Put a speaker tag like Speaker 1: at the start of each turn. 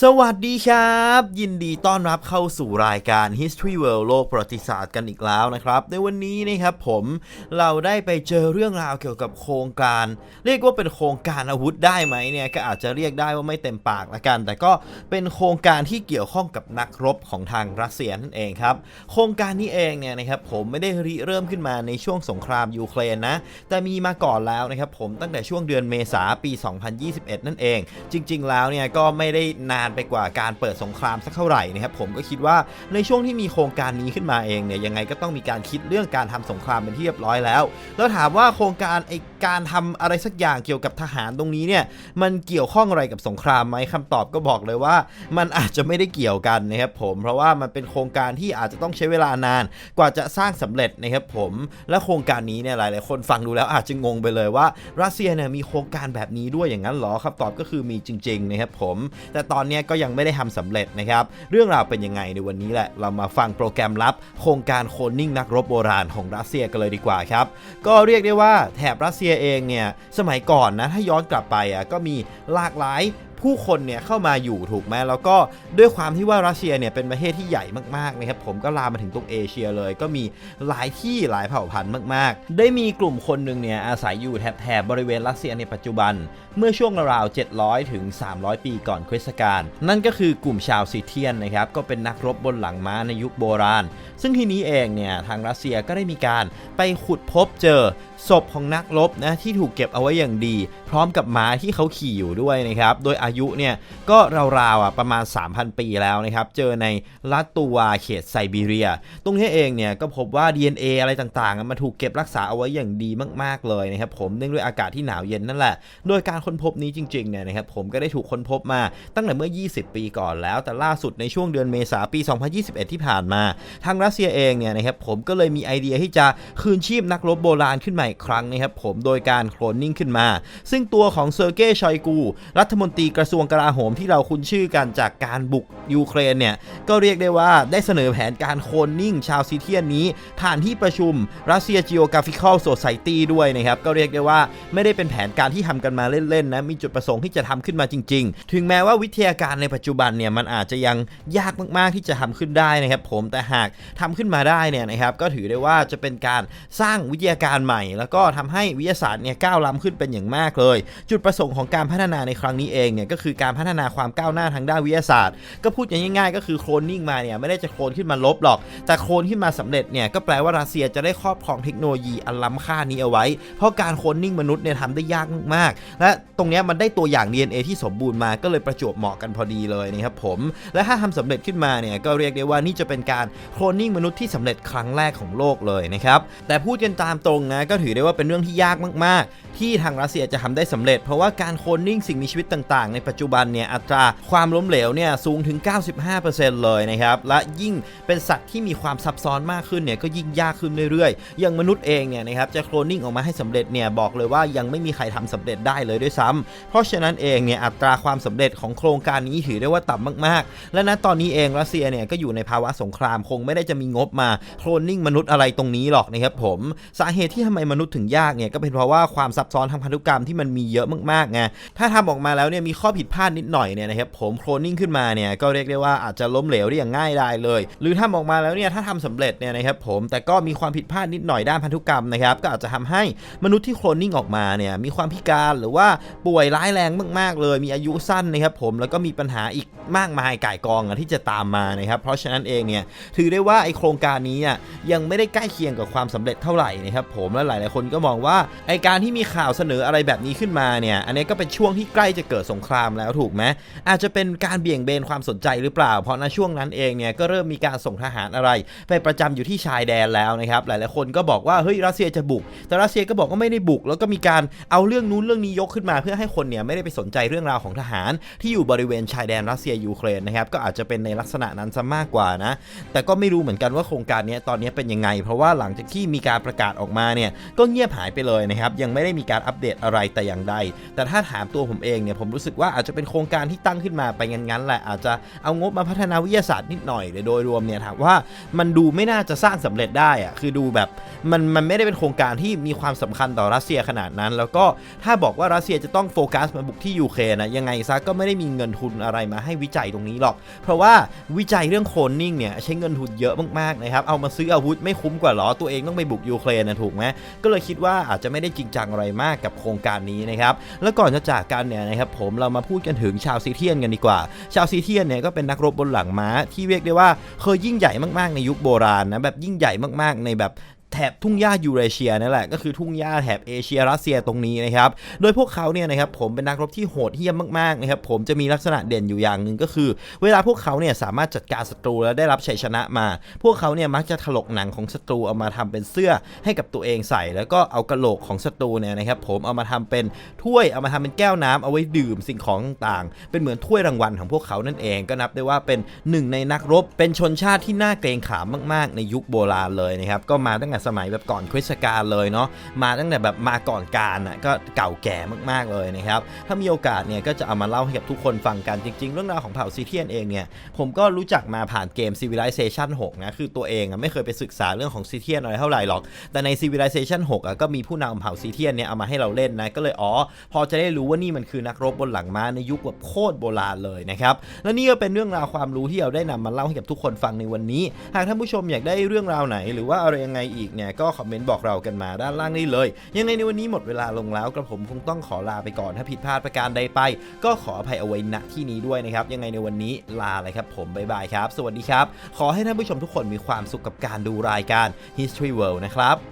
Speaker 1: สวัสดีครับ ยินดีต้อนรับเข้าสู่รายการ History World โลกประวัติศาสตร์กันอีกแล้วนะครับ ในวันนี้นะครับผมเราได้ไปเจอเรื่องราวเกี่ยวกับโครงการ เรียกว่าเป็นโครงการอาวุธได้ไหมเนี่ยก็อาจจะเรียกได้ว่าไม่เต็มปากละกัน แต่ก็เป็นโครงการที่เกี่ยวข้องกับนักรบของทางรัสเซียนั่นเองครับโครงการนี้เองเนี่ยนะครับผมไม่ได้ริเริ่มขึ้นมาในช่วงสงครามยูเครนนะแต่มีมาก่อนแล้วนะครับผมตั้งแต่ช่วงเดือนเมษาปี 2021 นั่นเอง จริง ๆ แล้วเนี่ยก็ไม่ได้นานไปกว่าการเปิดสงครามสักเท่าไหร่นะครับผมก็คิดว่าในช่วงที่มีโครงการนี้ขึ้นมาเองเนี่ยยังไงก็ต้องมีการคิดเรื่องการทำสงครามเป็นที่เรียบร้อยแล้ว แล้วถามว่าโครงการไอ การทำอะไรสักอย่างเกี่ยวกับทหารตรงนี้เนี่ยมันเกี่ยวข้องอะไรกับสงครามไหมคำตอบก็บอกเลยว่า มันอาจจะไม่ได้เกี่ยวกันนะครับผมเพราะว่ามันเป็นโครงการที่อาจจะต้องใช้เวลานาน กว่าจะสร้างสำเร็จนะครับผมและโครงการนี้เนี่ยหลาย ๆ คนฟังดูแล้วอาจจะงงไปเลยว่ารัสเซียเนี่ยมีโครงการแบบนี้ด้วยอย่างนั้นเหรอคำตอบก็คือมีจริง ๆ นะครับผม แต่ตอนนี้ก็ยังไม่ได้ทำสำเร็จนะครับ เรื่องราวเป็นยังไงในวันนี้แหละ เรามาฟังโปรแกรมลับ โครงการโคลนนิ่งนักรบโบราณของรัสเซียกันเลยดีกว่าครับ ก็เรียกได้ว่าแถบรัสเซียเองเนี่ยสมัยก่อนนะถ้าย้อนกลับไปอะก็มีหลากหลาย ผู้คนเนี่ยเข้ามาอยู่ถูกไหมแล้วก็ด้วยความที่ว่ารัสเซียเนี่ยเป็นประเทศที่ใหญ่มากๆนะครับผมก็ลามมาถึงตรงเอเชียเลย ก็มีหลายที่หลายเผ่าพันธุ์มาก ๆ ได้มีกลุ่มคนหนึ่งเนี่ยอาศัยอยู่แถบแถบริเวณรัสเซียในปัจจุบัน เมื่อช่วงราวๆ700 ถึง 300 ปีก่อนคริสต์กาลนั่นก็คือกลุ่มชาวซีเทียนนะครับก็เป็นนักรบบนหลังม้าในยุคโบราณ ซึ่งทีนี้เองเนี่ยทางรัสเซียก็ได้มีการไปขุดพบเจอศพของนักรบนะที่ถูกเก็บเอาไว้อย่างดี พร้อมกับม้าที่เขาขี่อยู่ด้วยนะครับโดยอาายุเนี่ยก็ราวๆอะประมาณ 3,000 ปีแล้วนะครับ เจอในลัตตูวาเขตไซบีเรีย ตรงนี้เองเนี่ยก็พบว่า DNA อะไรต่างๆ มันถูกเก็บรักษาเอาไว้อย่างดีมากๆเลยนะครับผมเนื่องด้วยอากาศที่หนาวเย็นนั่นแหละ โดยการค้นพบนี้จริงๆเนี่ยนะครับผมก็ได้ถูกค้นพบมาตั้งแต่เมื่อ 20 ปีก่อนแล้ว แต่ล่าสุดในช่วงเดือนเมษาปี 2021 ที่ผ่านมา ทางรัสเซียเองเนี่ยนะครับผมก็เลยมีไอเดียที่จะคืนชีพนักรบโบราณขึ้นมาอีกครั้งนะครับผมโดยการโคลนนิ่งขึ้นมา ซึ่งตัวของเซอร์เกย์ชอยกู รัฐมนตรีกระทรวงกลาโหมที่เราคุ้นชื่อกันจากการบุกยูเครนเนี่ยก็เรียกได้ว่าได้เสนอแผนการโคนนิ่งชาวซีเทียนนี้ ผ่านที่ประชุม Russia Geographical Society ด้วยนะครับ ก็เรียกได้ว่าไม่ได้เป็นแผนการที่ทำกันมาเล่นๆนะมีจุดประสงค์ที่จะทำขึ้นมาจริง ๆ ถึงแม้ว่าวิทยาการในปัจจุบันเนี่ยมันอาจจะยังยากมากๆที่จะทำขึ้นได้นะครับผมแต่หากทำขึ้นมาได้เนี่ยนะครับก็ถือได้ว่าจะเป็นการสร้างวิทยาการใหม่ แล้วก็ทำให้วิทยาศาสตร์เนี่ยก้าวล้ำขึ้นเป็นอย่างมากเลย จุดประสงค์ของการพัฒนาในครั้งนี้เองเนี่ยก็คือการพัฒนาความก้าวหน้าทางด้านวิทยาศาสตร์ ก็พูดอย่างง่ายๆ ก็คือโคลนนิ่งมาเนี่ยไม่ได้จะโคลนขึ้นมาลบหรอก แต่โคลนขึ้นมาสำเร็จเนี่ยก็แปลว่ารัสเซียจะได้ครอบครองเทคโนโลยีอันล้ำค่านี้เอาไว้ เพราะการโคลนนิ่งมนุษย์เนี่ยทำได้ยากมาก และตรงเนี้ยมันได้ตัวอย่าง DNA ที่สมบูรณ์มาก็เลยประจวบเหมาะกันพอดีเลยนะครับผม และถ้าทำสำเร็จขึ้นมาเนี่ยก็เรียกได้ว่านี่จะเป็นการโคลนนิ่งมนุษย์ที่สำเร็จครั้งแรกของโลกเลยนะครับแต่พูดกันตามตรงนะก็ถือได้ว่าเป็นเรื่องที่ยากมาก ๆ ที่ทางรัสเซียจะทำได้สำเร็จ เพราะว่าการโคลนนิ่งสิ่งมีชีวิตต่างในปัจจุบันเนี่ยอัตราความล้มเหลวเนี่ยสูงถึง 95%เลยนะครับ และยิ่งเป็นสัตว์ที่มีความซับซ้อนมากขึ้นเนี่ยก็ยิ่งยากขึ้นเรื่อยๆ อย่างมนุษย์เองเนี่ยนะครับจะโคลนนิ่งออกมาให้สำเร็จเนี่ยบอกเลยว่ายังไม่มีใครทำสำเร็จได้เลยด้วยซ้ำเพราะฉะนั้นเองเนี่ยอัตราความสำเร็จของโครงการนี้ถือได้ว่าต่ำมากๆ และณตอนนี้เองรัสเซียเนี่ยก็อยู่ในภาวะสงครามคงไม่ได้จะมีงบมาโคลนนิ่งมนุษย์อะไรตรงนี้หรอกนะครับผมสาเหตุที่ทำไมมนุษย์ถึงยากเนี่ยก็เป็นเพราะว่าความซับซ้อนทางพันธุกรรมที่มันมีเยอะมากๆไงถ้าทำออกมาแล้วเนี่ยมีข้อผิดพลาดนิดหน่อยเนี่ยนะครับผมโคลนิ่งขึ้นมาเนี่ยก็เรียกได้ว่าอาจจะล้มเหลวได้อย่างง่ายดายเลย หรือทำออกมาแล้วเนี่ยถ้าทำสำเร็จเนี่ยนะครับผมแต่ก็มีความผิดพลาดนิดหน่อยด้านพันธุกรรมนะครับก็อาจจะทำให้มนุษย์ที่โคลนนิ่งออกมาเนี่ยมีความพิการหรือว่าป่วยร้ายแรงมาก ๆ เลย มีอายุสั้นนะครับผมแล้วก็มีปัญหาอีกมากมายก่ายกองที่จะตามมานะครับเพราะฉะนั้นเองเนี่ยถือได้ว่าไอโครงการนี้อะยังไม่ได้ใกล้เคียงกับความสำเร็จเท่าไหร่นะครับผมและหลาย ๆ คนก็มองว่าไอการที่มีข่าวเสนออะไรแบบนี้ขึ้นมาเนี่ยอันนี้ก็เป็นช่วงที่ใกล้จะเกิดสงครามแล้วถูกไหมอาจจะเป็นการเบี่ยงเบนความสนใจหรือเปล่า เพราะณช่วงนั้นเองเนี่ยก็เริ่มมีการส่งทหารอะไร ไปประจำอยู่ที่ชายแดนแล้วนะครับหลายๆคนก็บอกว่าเฮ้ยรัสเซียจะบุก แต่รัสเซียก็บอกว่าไม่ได้บุก แล้วก็มีการเอาเรื่องนู้นเรื่องนี้ยกขึ้นมา เพื่อให้คนเนี่ยไม่ได้ไปสนใจเรื่องราวของทหาร ที่อยู่บริเวณชายแดนรัสเซียยูเครนนะครับก็อาจจะเป็นในลักษณะนั้นซะมากกว่านะแต่ก็ไม่รู้เหมือนกันว่าโครงการนี้ตอนนี้เป็นยังไง เพราะว่าหลังจากที่มีการประกาศออกมาเนี่ยก็เงียบหายไปเลยนะครับยังไม่ได้มีการอัปเดตอะไรแต่อย่างใด แต่ถ้าถามตัวผมเองเนี่ยผมรู้สึกว่าอาจจะเป็นโครงการที่ตั้งขึ้นมาไปงั้นๆแหละอาจจะเอางบมาพัฒนาวิทยาศาสตร์นิดหน่อยแต่โดยรวมเนี่ยถามว่ามันดูไม่น่าจะสร้างสำเร็จได้อะคือดูแบบมันมันไม่ได้เป็นโครงการที่มีความสำคัญต่อรัสเซียขนาดนั้น แล้วก็ถ้าบอกว่ารัสเซียจะต้องโฟกัสมาบุกที่ยูเครนนะยังไงซะก็ไม่ได้มีเงินทุนอะไรมาให้วิจัยตรงนี้หรอก เพราะว่าวิจัยเรื่องโคลนนิ่งเนี่ยใช้เงินทุนเยอะมากๆนะครับเอามาซื้ออาวุธไม่คุ้มกว่าหรอตัวเองต้องไปบุกยูเครนนะถูกไหมก็เลยคิดว่าอาจจะไม่ได้จริงจังอะไรมากกับโครงการนี้นะครับแล้วก่อนจะจากกันเนี่ยนะครับผมเรามาพูดกันถึงชาวซีเทียนกันดีกว่า ชาวซีเทียนเนี่ยก็เป็นนักรบบนหลังม้าที่เรียกได้ว่าเคยยิ่งใหญ่มากๆในยุคโบราณนะแบบยิ่งใหญ่มากๆในแบบ แถบทุ่งหญ้ายูเรเชียนั่นแหละก็คือทุ่งหญ้าแถบเอเชียรัสเซียตรงนี้นะครับโดยพวกเขาเนี่ยนะครับผมเป็นนักรบที่โหดเหี้ยมมากๆนะครับผมจะมีลักษณะเด่นอยู่อย่างหนึ่งก็คือ เวลาพวกเขาเนี่ยสามารถจัดการศัตรูแล้วได้รับชัยชนะมา พวกเขาเนี่ยมักจะถลกหนังของศัตรูเอามาทำเป็นเสื้อให้กับตัวเองใส่ แล้วก็เอากระโหลกของศัตรูเนี่ยนะครับผมเอามาทำเป็นถ้วยเอามาทำเป็นแก้วน้ำเอาไว้ดื่มสิ่งของต่างๆ เป็นเหมือนถ้วยรางวัลของพวกเขานั่นเองก็นับได้ว่าเป็นหนึ่งในนักรบเป็นชนชาติที่น่าเกรงขามมาก ๆ ในยุคโบราณเลยนะครับก็มาตั้งแต่สมัยแบบก่อนคริสต์กาลเลยเนาะมาตั้งแต่แบบมาก่อนการอะก็เก่าแก่มากๆเลยนะครับถ้ามีโอกาสเนี่ยก็จะเอามาเล่าให้กับทุกคนฟังกันจริง ๆ เรื่องราวของเผ่าซีเทียนเองเนี่ยผมก็รู้จักมาผ่านเกม Civilization 6นะคือตัวเองอะไม่เคยไปศึกษาเรื่องของซีเทียนอะไรเท่าไหร่หรอก แต่ใน Civilization 6อะก็มีผู้นำเผ่าซีเทียนเนี่ยเอามาให้เราเล่นนะก็เลยอ๋อพอจะได้รู้ว่านี่มันคือนักรบบนหลังม้าในยุคแบบโคตรโบราณเลยนะครับและนี่ก็เป็นเรื่องราวความรู้ที่เราได้นำมาเล่าให้กับทุกคนฟังในวันนี้ หากท่านผู้ชมอยากได้เรื่องราวไหน หรือว่าอะไรยังไงอีกเนี่ยก็คอมเมนต์บอกเรากันมาด้านล่างได้เลย ยังไงในวันนี้หมดเวลาลงแล้วกระผมคงต้องขอลาไปก่อนถ้าผิดพลาดประการใดไป ก็ขออภัยเอาไว้ณที่นี้ด้วยนะครับ ยังไงในวันนี้ลาเลยครับผมบ๊ายบายครับ สวัสดีครับ ขอให้ท่านผู้ชมทุกคนมีความสุขกับการดูรายการ History World นะครับ